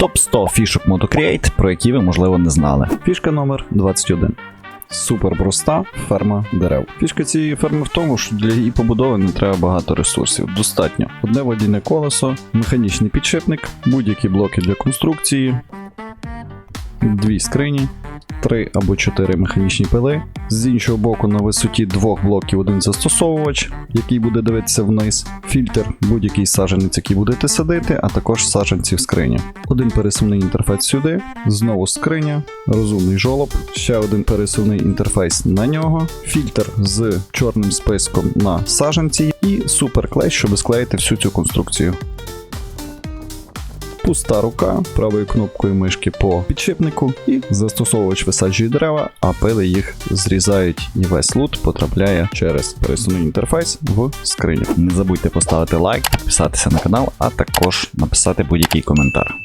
Топ 100 фішок MotoCreate, про які ви, можливо, не знали. Фішка номер 21. Супер проста ферма дерев. Фішка цієї ферми в тому, що для її побудови не треба багато ресурсів. Достатньо одне водійне колесо, механічний підшипник, будь-які блоки для конструкції, дві скрині, три або чотири механічні пили. З іншого боку, на висоті двох блоків один застосовувач, який буде дивитися вниз, фільтр, будь-який саджанець, який будете садити, а також саджанці в скрині. Один пересувний інтерфейс сюди, знову скриня, розумний жолоб, ще один пересувний інтерфейс на нього, фільтр з чорним списком на саджанці і суперклей, щоб склеїти всю цю конструкцію. Пуста рука правою кнопкою мишки по підшипнику, і застосовувач висаджує дерева, а пили їх зрізають, і весь лут потрапляє через пересувний інтерфейс в скриню. Не забудьте поставити лайк, підписатися на канал, а також написати будь-який коментар.